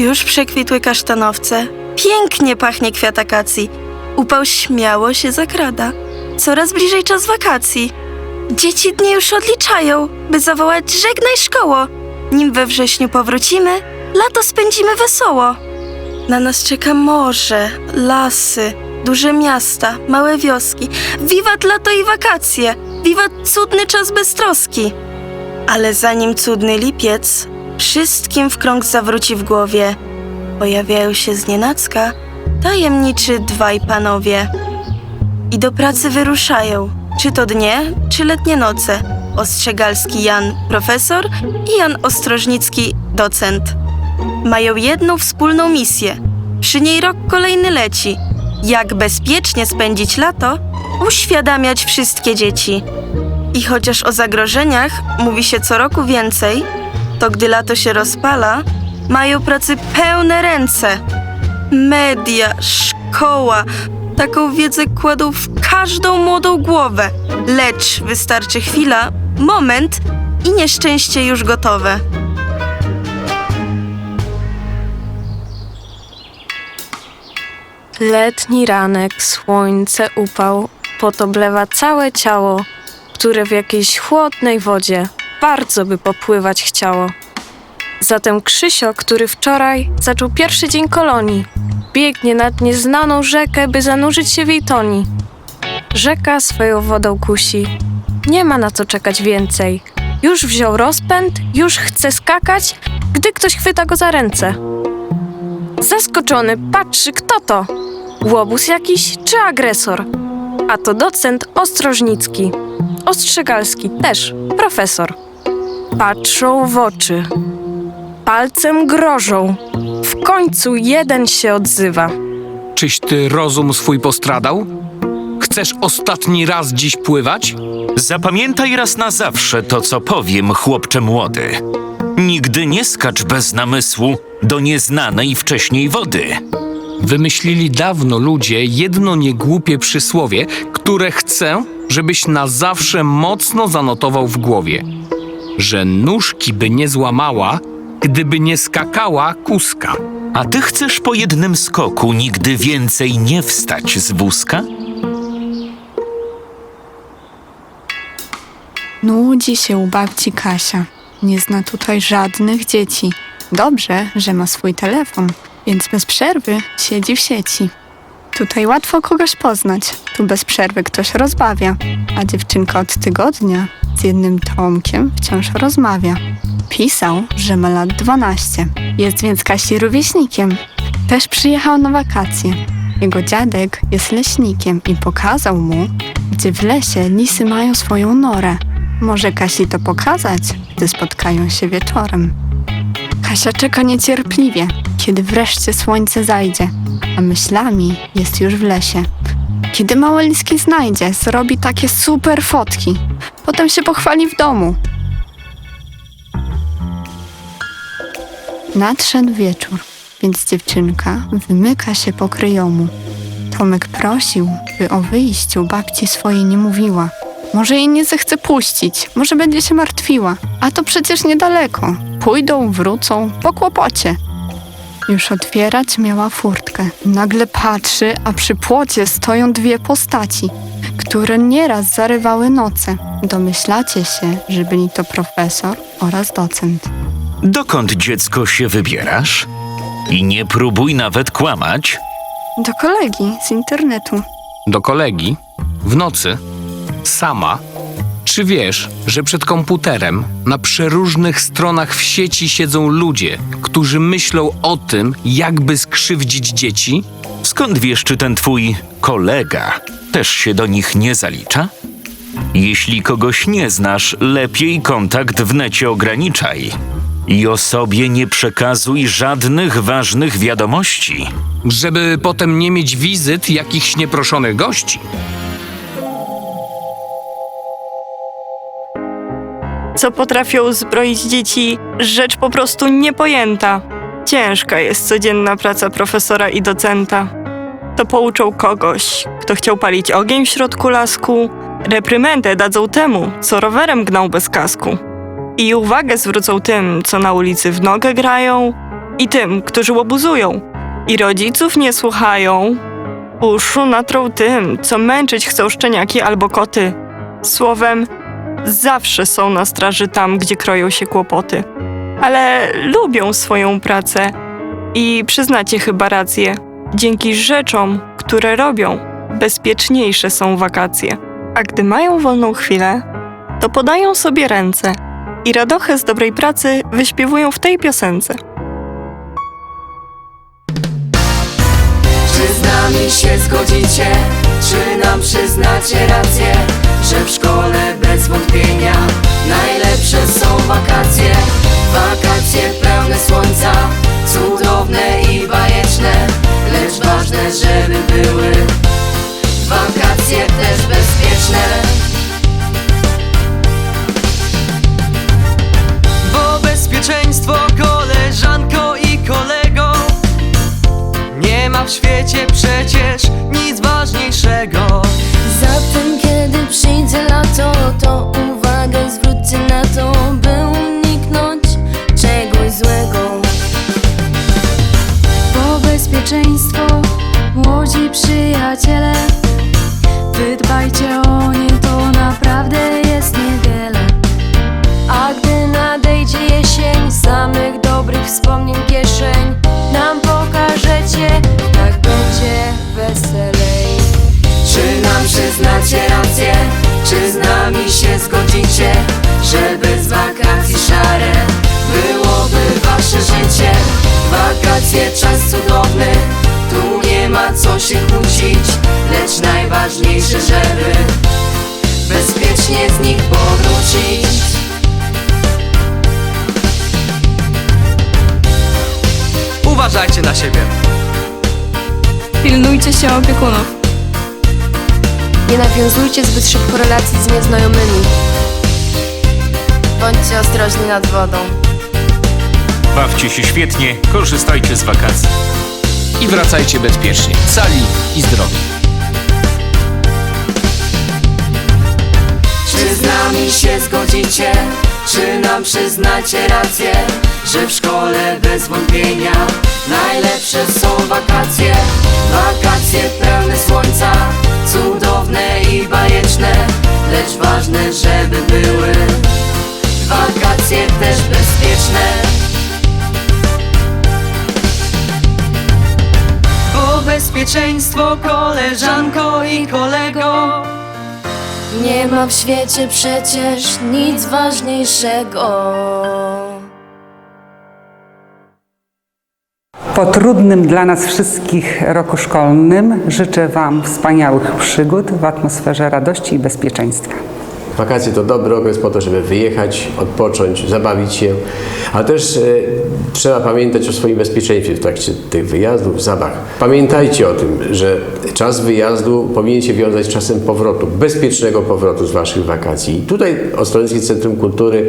Już przekwitły kasztanowce. Pięknie pachnie kwiat akacji. Upał śmiało się zakrada. Coraz bliżej czas wakacji. Dzieci dni już odliczają, by zawołać żegnaj szkoło. Nim we wrześniu powrócimy, lato spędzimy wesoło. Na nas czeka morze, lasy, duże miasta, małe wioski. Wiwat lato i wakacje! Wiwat cudny czas bez troski! Ale zanim cudny lipiec wszystkim w krąg zawróci w głowie, pojawiają się znienacka tajemniczy dwaj panowie. I do pracy wyruszają, czy to dnie, czy letnie noce. Ostrzegalski Jan profesor i Jan Ostrożnicki docent. Mają jedną wspólną misję. Przy niej rok kolejny leci. Jak bezpiecznie spędzić lato, uświadamiać wszystkie dzieci. I chociaż o zagrożeniach mówi się co roku więcej, to gdy lato się rozpala, mają pracy pełne ręce. Media, szkoła, taką wiedzę kładą w każdą młodą głowę. Lecz wystarczy chwila, moment i nieszczęście już gotowe. Letni ranek, słońce, upał, pot oblewa całe ciało, które w jakiejś chłodnej wodzie bardzo by popływać chciało. Zatem Krzysio, który wczoraj zaczął pierwszy dzień kolonii, biegnie nad nieznaną rzekę, by zanurzyć się w jej toni. Rzeka swoją wodą kusi. Nie ma na co czekać więcej. Już wziął rozpęd, już chce skakać, gdy ktoś chwyta go za ręce. Zaskoczony patrzy, kto to? Łobuz jakiś czy agresor? A to docent Ostrożnicki. Ostrzegalski też, profesor. Patrzą w oczy. Palcem grożą. W końcu jeden się odzywa. Czyś ty rozum swój postradał? Chcesz ostatni raz dziś pływać? Zapamiętaj raz na zawsze to, co powiem, chłopcze młody. Nigdy nie skacz bez namysłu do nieznanej wcześniej wody. Wymyślili dawno ludzie jedno niegłupie przysłowie, które chcę, żebyś na zawsze mocno zanotował w głowie. Że nóżki by nie złamała, gdyby nie skakała kuska. A ty chcesz po jednym skoku nigdy więcej nie wstać z wózka? Nudzi się u babci Kasia. Nie zna tutaj żadnych dzieci. Dobrze, że ma swój telefon, więc bez przerwy siedzi w sieci. Tutaj łatwo kogoś poznać, tu bez przerwy ktoś rozbawia, a dziewczynka od tygodnia z jednym Tomkiem wciąż rozmawia. Pisał, że ma lat 12, jest więc Kasi rówieśnikiem. Też przyjechał na wakacje. Jego dziadek jest leśnikiem i pokazał mu, gdzie w lesie lisy mają swoją norę. Może Kasi to pokazać, gdy spotkają się wieczorem. Kasia czeka niecierpliwie, kiedy wreszcie słońce zajdzie, a myślami jest już w lesie. Kiedy małe liski znajdzie, zrobi takie super fotki. Potem się pochwali w domu. Nadszedł wieczór, więc dziewczynka wymyka się po kryjomu. Tomek prosił, by o wyjściu babci swojej nie mówiła. Może jej nie zechce puścić, może będzie się martwiła, a to przecież niedaleko. Pójdą, wrócą, po kłopocie. Już otwierać miała furtkę. Nagle patrzy, a przy płocie stoją dwie postaci, które nieraz zarywały noce. Domyślacie się, że byli to profesor oraz docent. Dokąd dziecko się wybierasz? I nie próbuj nawet kłamać. Do kolegi z internetu. Do kolegi? W nocy? Sama? Czy wiesz, że przed komputerem na przeróżnych stronach w sieci siedzą ludzie, którzy myślą o tym, jakby skrzywdzić dzieci? Skąd wiesz, czy ten twój kolega też się do nich nie zalicza? Jeśli kogoś nie znasz, lepiej kontakt w necie ograniczaj. I o sobie nie przekazuj żadnych ważnych wiadomości. Żeby potem nie mieć wizyt jakichś nieproszonych gości. Co potrafią zbroić dzieci, rzecz po prostu niepojęta. Ciężka jest codzienna praca profesora i docenta. To pouczą kogoś, kto chciał palić ogień w środku lasku, reprymendę dadzą temu, co rowerem gnał bez kasku. I uwagę zwrócą tym, co na ulicy w nogę grają, i tym, którzy łobuzują. I rodziców nie słuchają. Uszu natrą tym, co męczyć chcą szczeniaki albo koty. Słowem, zawsze są na straży tam, gdzie kroją się kłopoty. Ale lubią swoją pracę i przyznacie chyba rację. Dzięki rzeczom, które robią, bezpieczniejsze są wakacje. A gdy mają wolną chwilę, to podają sobie ręce i radochę z dobrej pracy wyśpiewują w tej piosence. Czy z nami się zgodzicie? Czy nam przyznacie rację? Że w szkole bez wątpienia. Najlepsze są wakacje Wakacje pełne słońca, cudowne i bajeczne Lecz ważne, żeby były wakacje też bezpieczne. Bo bezpieczeństwo koleżanko i kolego Nie ma w świecie przecież nic ważniejszego Zatem kiedy przyjdzie lato, to uwagę zwróćcie na to, by uniknąć czegoś złego. Bo bezpieczeństwo, młodzi przyjaciele Wy dbajcie o nie, to naprawdę jest niewiele A gdy nadejdzie jesień, samych dobrych wspomnień Lecz najważniejsze, żeby bezpiecznie z nich powrócić Uważajcie na siebie Pilnujcie się opiekunów. Nie nawiązujcie zbyt szybko relacji z nieznajomymi. Bądźcie ostrożni nad wodą. Bawcie się świetnie, korzystajcie z wakacji. I wracajcie bezpiecznie, cali i zdrowi. Nami się zgodzicie? Czy nam przyznacie rację? Że w szkole bez wątpienia najlepsze są wakacje Wakacje pełne słońca, cudowne i bajeczne Lecz ważne, żeby były wakacje też bezpieczne Bo bezpieczeństwo koleżanko i kolego Nie ma w świecie przecież nic ważniejszego. Po trudnym dla nas wszystkich roku szkolnym życzę Wam wspaniałych przygód w atmosferze radości i bezpieczeństwa. Wakacje to dobry okres po to, żeby wyjechać, odpocząć, zabawić się, ale też e, trzeba pamiętać o swoim bezpieczeństwie w trakcie tych wyjazdów, zabaw. Pamiętajcie o tym, że czas wyjazdu powinien się wiązać z czasem powrotu, bezpiecznego powrotu z Waszych wakacji. I tutaj Ostrołęckie Centrum Kultury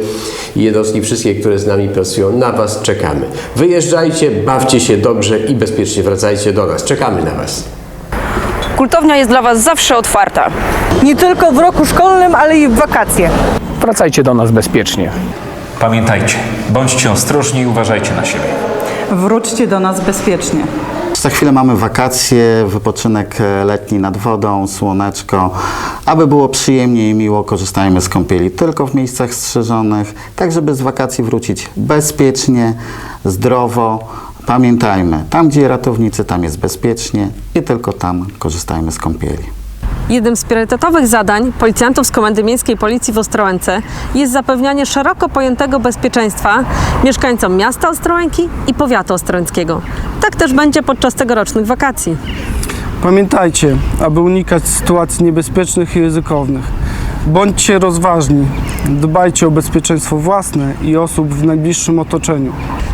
i jednostki wszystkie, które z nami pracują, na Was czekamy. Wyjeżdżajcie, bawcie się dobrze i bezpiecznie wracajcie do nas. Czekamy na Was. Kultownia jest dla Was zawsze otwarta. Nie tylko w roku szkolnym, ale i w wakacje. Wracajcie do nas bezpiecznie. Pamiętajcie, bądźcie ostrożni i uważajcie na siebie. Wróćcie do nas bezpiecznie. Za chwilę mamy wakacje, wypoczynek e, letni nad wodą, słoneczko. Aby było przyjemnie i miło, korzystajmy z kąpieli tylko w miejscach strzeżonych, tak żeby z wakacji wrócić bezpiecznie, zdrowo. Pamiętajmy, tam gdzie ratownicy, tam jest bezpiecznie i tylko tam korzystajmy z kąpieli. Jednym z priorytetowych zadań policjantów z Komendy Miejskiej Policji w Ostrołęce jest zapewnianie szeroko pojętego bezpieczeństwa mieszkańcom miasta Ostrołęki i powiatu ostrołęckiego. Tak też będzie podczas tegorocznych wakacji. Pamiętajcie, aby unikać sytuacji niebezpiecznych i ryzykownych. Bądźcie rozważni, dbajcie o bezpieczeństwo własne i osób w najbliższym otoczeniu.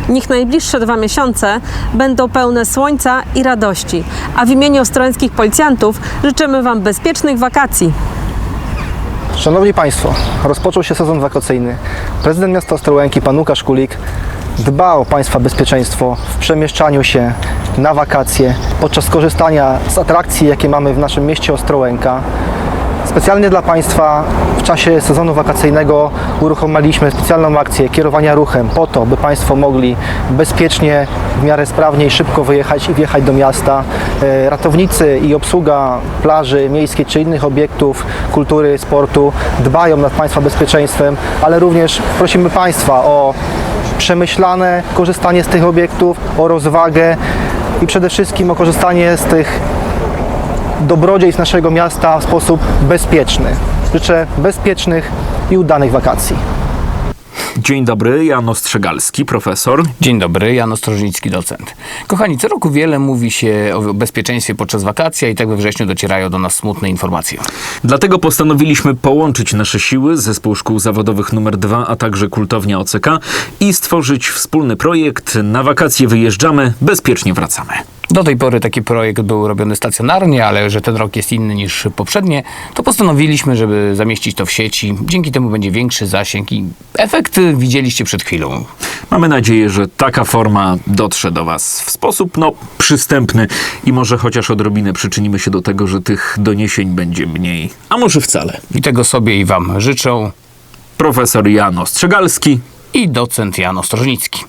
Niech najbliższe dwa miesiące będą pełne słońca i radości, a w imieniu ostrołęckich policjantów życzymy Wam bezpiecznych wakacji. Szanowni Państwo, rozpoczął się sezon wakacyjny. Prezydent miasta Ostrołęki, pan Łukasz Kulik, dba o Państwa bezpieczeństwo w przemieszczaniu się na wakacje, podczas korzystania z atrakcji, jakie mamy w naszym mieście Ostrołęka. Specjalnie dla Państwa w czasie sezonu wakacyjnego uruchomiliśmy specjalną akcję kierowania ruchem po to, by Państwo mogli bezpiecznie, w miarę sprawnie i szybko wyjechać i wjechać do miasta. E, Ratownicy i obsługa plaży miejskiej czy innych obiektów kultury, sportu dbają nad Państwa bezpieczeństwem, ale również prosimy Państwa o przemyślane korzystanie z tych obiektów, o rozwagę i przede wszystkim o korzystanie z tych dobrodziejstw naszego miasta w sposób bezpieczny. Życzę bezpiecznych i udanych wakacji. Dzień dobry, Jan Ostrzegalski, profesor. Dzień dobry, Jan Ostrożnicki, docent. Kochani, co roku wiele mówi się o bezpieczeństwie podczas wakacji, a i tak we wrześniu docierają do nas smutne informacje. Dlatego postanowiliśmy połączyć nasze siły, Zespół Szkół Zawodowych nr 2, a także Kultownia OCK i stworzyć wspólny projekt Na wakacje wyjeżdżamy, bezpiecznie wracamy. Do tej pory taki projekt był robiony stacjonarnie, ale że ten rok jest inny niż poprzednie, to postanowiliśmy, żeby zamieścić to w sieci. Dzięki temu będzie większy zasięg i efekt widzieliście przed chwilą. Mamy nadzieję, że taka forma dotrze do Was w sposób no, przystępny i może chociaż odrobinę przyczynimy się do tego, że tych doniesień będzie mniej, a może wcale. I tego sobie i Wam życzą Profesor Jan Ostrzegalski i docent Jan Ostrożnicki.